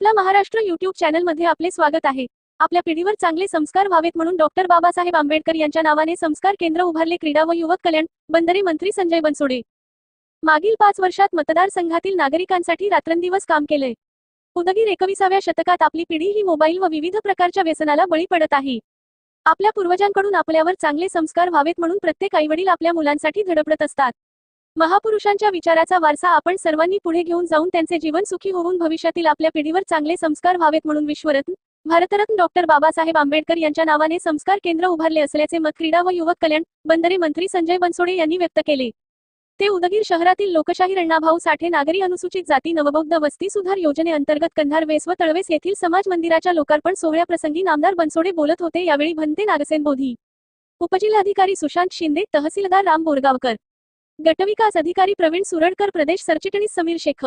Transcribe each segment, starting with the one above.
आपला महाराष्ट्र युट्यूब चॅनलमध्ये आपले स्वागत आहे. आपल्या पिढीवर चांगले संस्कार व्हावेत म्हणून डॉक्टर बाबासाहेब आंबेडकर यांच्या नावाने संस्कार केंद्र उभारले क्रीडा व युवक कल्याण बंदरे मंत्री संजय बनसोडे. मागील पाच वर्षात मतदारसंघातील नागरिकांसाठी रात्रंदिवस काम केलंय उदगीर एकविसाव्या शतकात आपली पिढी ही मोबाईल व विविध प्रकारच्या व्यसनाला बळी पडत आहे. आपल्या पूर्वजांकडून आपल्यावर चांगले संस्कार व्हावेत म्हणून प्रत्येक आईवडील आपल्या मुलांसाठी धडपडत असतात. महापुरुषांच्या विचाराचा वारसा आपण सर्वांनी पुढे घेऊन जाऊन त्यांचे जीवन सुखी होऊन भविष्यातील आपल्या पिढीवर चांगले संस्कार व्हावेत म्हणून विश्वरत्न भारतरत्न डॉक्टर बाबासाहेब आंबेडकर यांच्या नावाने संस्कार केंद्र उभारले असल्याचे मत क्रीडा व युवक कल्याण बंदरे मंत्री संजय बनसोडे यांनी व्यक्त केले. ते उदगीर शहरातील लोकशाही अण्णाभाऊ साठे नागरी अनुसूचित जाती नवबौद्ध वस्ती सुधार योजनेअंतर्गत कंधार वेस व तळवेस येथील समाज मंदिराच्या लोकार्पण सोहळ्याप्रसंगी नामदार बनसोडे बोलत होते यावेळी भंते नागसेन बोधी. उपजिल्हाधिकारी सुशांत शिंदे तहसीलदार राम बोरगावकर. गटविकास अधिकारी प्रवीण सुरडकर प्रदेश सरचिटणीस समीर शेख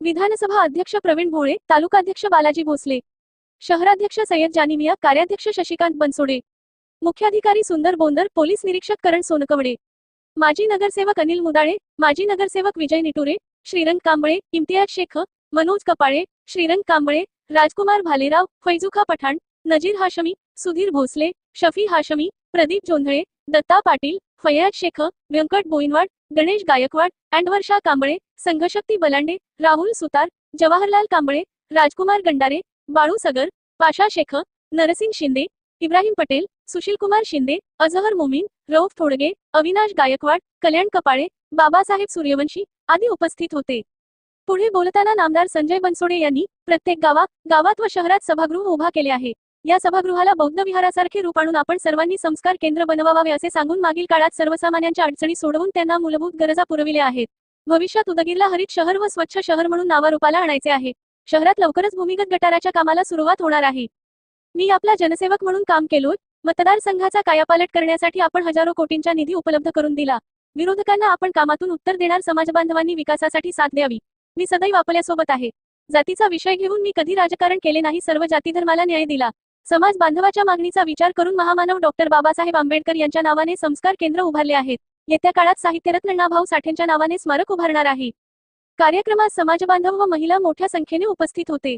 विधानसभा अध्यक्ष प्रवीण भोळे तालुकाध्यक्ष बालाजी भोसले. शहराध्यक्ष सय्यद जानिमिया कार्याध्यक्ष शशिकांत बनसोडे. मुख्याधिकारी सुंदर बोंदर पोलीस निरीक्षक करण सोनकवडे. माजी नगरसेवक अनिल मुदाळे माजी नगरसेवक विजय निटुरे श्रीरंग कांबळे इम्तियाज शेख मनोज कपाळे श्रीरंग कांबळे राजकुमार भालेराव फैजुखा पठाण नजीर हाशमी सुधीर भोसले शफी हाशमी प्रदीप जोंधळे दत्ता पाटील फयाज शेख व्यंकट बोईनवाड गणेश गायकवाड अँडवर्षा कांबळे संघशक्ती बलांडे राहुल सुतार जवाहरलाल कांबळे राजकुमार गंडारे बाळू सगर पाशा शेख नरसिंग शिंदे इब्राहिम पटेल सुशीलकुमार शिंदे अझहर मोमीन रौफ थोडगे अविनाश गायकवाड कल्याण कपाळे बाबासाहेब सूर्यवंशी आदी उपस्थित होते. पुढे बोलताना नामदार संजय बनसोडे यांनी प्रत्येक गावात गावात व शहरात सभागृह उभा केले आहे. या सभागृहाला बौद्ध विहारासारखे रूप आणून आपण सर्वांनी संस्कार केंद्र बनवावे असे सांगून मागील काळात सर्वसामान्यांच्या अडचणी सोडवून त्यांना मूलभूत गरजा पुरविल्या आहेत. भविष्यात उदगीरला हरित शहर व स्वच्छ शहर म्हणून नावारूपाला आणायचे आहे. शहरात लवकरच भूमिगत गटाराच्या कामाला सुरुवात होणार आहे. मी आपला जनसेवक म्हणून काम केलोय. मतदारसंघाचा कायापालट करण्यासाठी आपण हजारो कोटींचा निधी उपलब्ध करून दिला. विरोधकांना आपण कामातून उत्तर देणार समाजबांधवांनी विकासासाठी साथ द्यावी. मी सदैव आपल्यासोबत आहे. जातीचा विषय घेऊन मी कधी राजकारण केले नाही सर्व जातीधर्माला न्याय दिला. समाज बांधवाच्या मागणीचा विचार करून महामानव डॉक्टर बाबासाहेब आंबेडकर यांच्या नावाने संस्कार केंद्र उभारले आहेत. येत्या काळात साहित्यरत्न नाभाऊ साठेंच्या नावाने स्मारक उभारणार आहे. कार्यक्रमात समाजबांधव व महिला मोठ्या संख्येने उपस्थित होते.